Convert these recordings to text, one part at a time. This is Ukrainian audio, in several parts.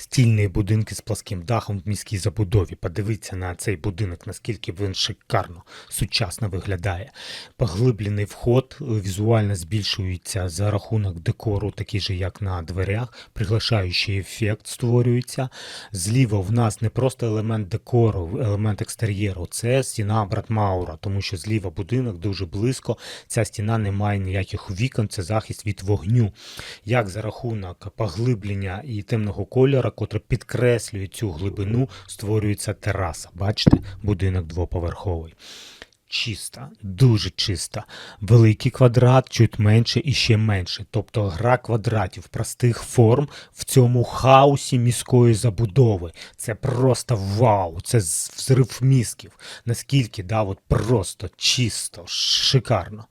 стільні будинки з пласким дахом в міській забудові. Подивіться на цей будинок, наскільки він шикарно, сучасно виглядає. Поглиблений вход е, візуально збільшується за рахунок декору, такий же, як на дверях. Приглашаючий ефект створюється. Зліва в нас не просто елемент декору, елемент екстер'єру, це стіна Братмаура, тому що зліва будинок дуже близько. Ця стіна не має ніяких вікон, це захист від вогню. Як за рахунок поглиблення і темного кольора, котре підкреслює цю глибину, створюється тераса. Бачите, будинок двоповерховий. Чиста, дуже чиста. Великий квадрат, чуть менше і ще менше. Тобто гра квадратів простих форм в цьому хаосі міської забудови. Це просто вау, це взрив мізків. Наскільки, да, от просто чисто, шикарно.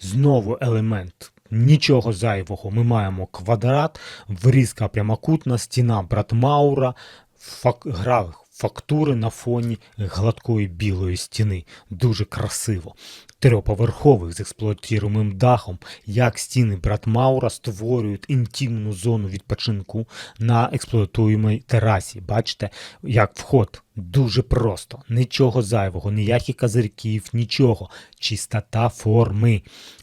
Знову елемент. Нічого зайвого. Ми маємо квадрат, врізка прямокутна, стіна Братмаура, фак... гра фактури на фоні гладкої білої стіни. Дуже красиво. Трьохповерхових з експлуатуємим дахом, як стіни Братмаура створюють інтимну зону відпочинку на експлуатуємій терасі. Бачите, як вход дуже просто, нічого зайвого, ніяких козирків, нічого. Чистота форми.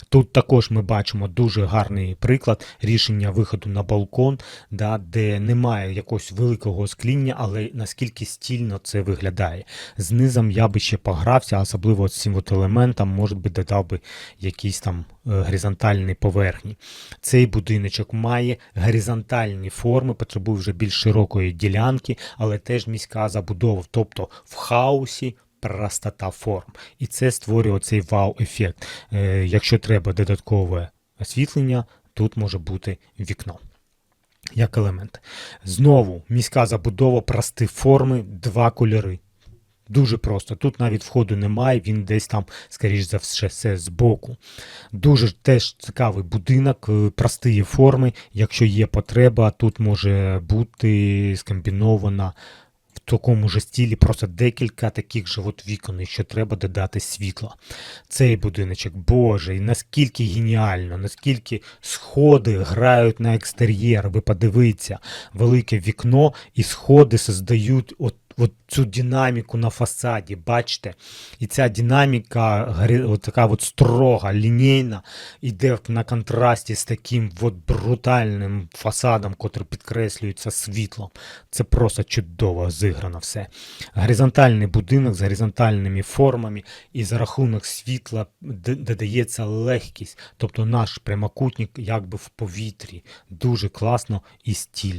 Тут також ми бачимо дуже гарний приклад рішення виходу на балкон, да, де немає якогось великого скління, але наскільки стільно це виглядає. Знизом я би ще погрався, особливо з цим от елементом, може би додав би якісь там е, горизонтальні поверхні. Цей будиночок має горизонтальні форми, потребує вже більш широкої ділянки, але теж міська забудова, тобто в хаосі простота форм. І це створює цей вау-ефект. Е, якщо треба додаткове освітлення, тут може бути вікно. Як елемент. Знову міська забудова, прості форми, два кольори. Дуже просто. Тут навіть входу немає, він десь там, скоріш за все, все збоку. Дуже теж цікавий будинок, е, прості форми. Якщо є потреба, тут може бути скомбінована в такому ж стілі просто декілька таких же от вікон, якщо треба додати світло. Цей будиночок, боже, і наскільки геніально, наскільки сходи грають на екстер'єр. Ви подивіться, велике вікно і сходи создають от, от цю динаміку на фасаді, бачите? І ця динаміка, от така от строга, лінійна, іде на контрасті з таким от брутальним фасадом, котрий підкреслюється світлом. Це просто чудово зіграно все. Горизонтальний будинок з горизонтальними формами, і за рахунок світла додається легкість, тобто наш прямокутник якби в повітрі. Дуже класно і стільно.